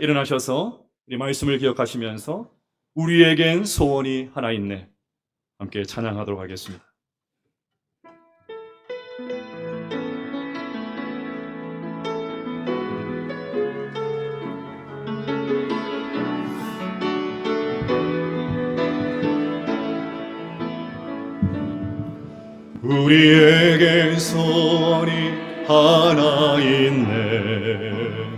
일어나셔서 이 말씀을 기억하시면서 우리에겐 소원이 하나 있네. 함께 찬양하도록 하겠습니다. 우리에겐 소원이 하나 있네.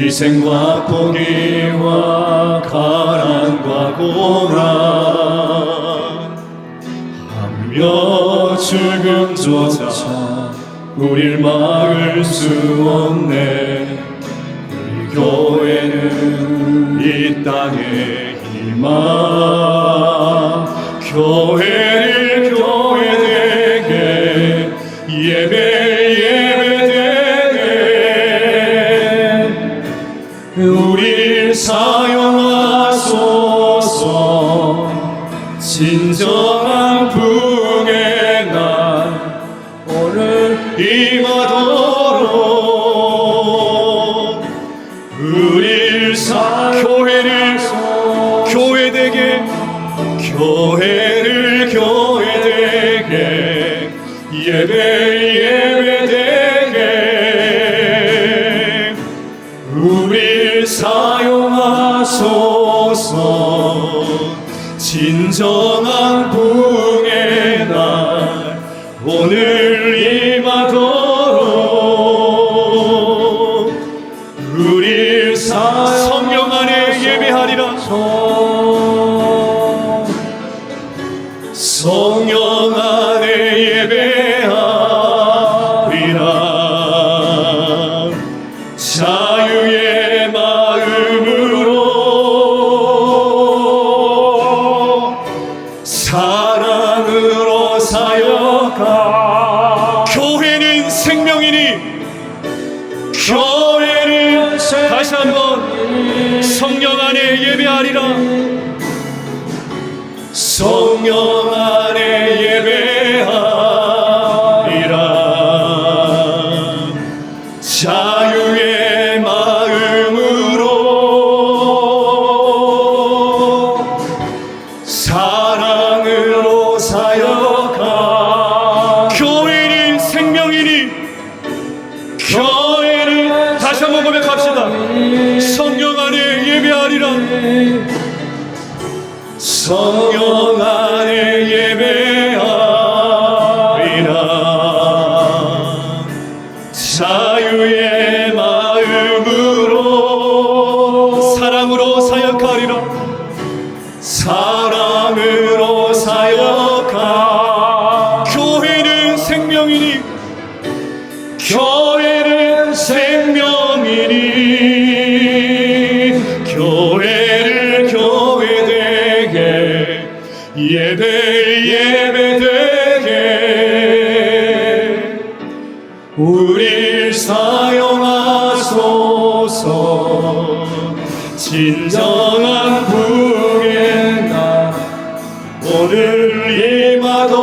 희생과 포기와 가난과 고난. 하며 죽음조차 우릴 막을 수 없네. 우리 교회는 이 땅의 희망. 교회를 우릴 사용하소서. 진정한 부흥의 날 오늘 임하도록 우릴 사 교회를 교회되게 교회를 교회되게 예배 예배 사용하소서. 진정한 부흥의 날 오늘 임하도록. 사 성령 안에 예배하리라. 성 교회를 다시 한번 성령 안에 예배하리라. 성령 안에 예배하리라. 자유의 고백합시다. 성령 안에 예배하리라. 성령 안에 예배하리라. 자유의 마음으로 사랑으로 사역하리라. 사랑으로 사역하. 교회는 생명이니 교 교회를 교회 되게 예배 예배 되게. 우릴 사용하소서 진정한 부흥의 날 오늘 임하도록.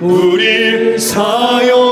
우릴 사용하소서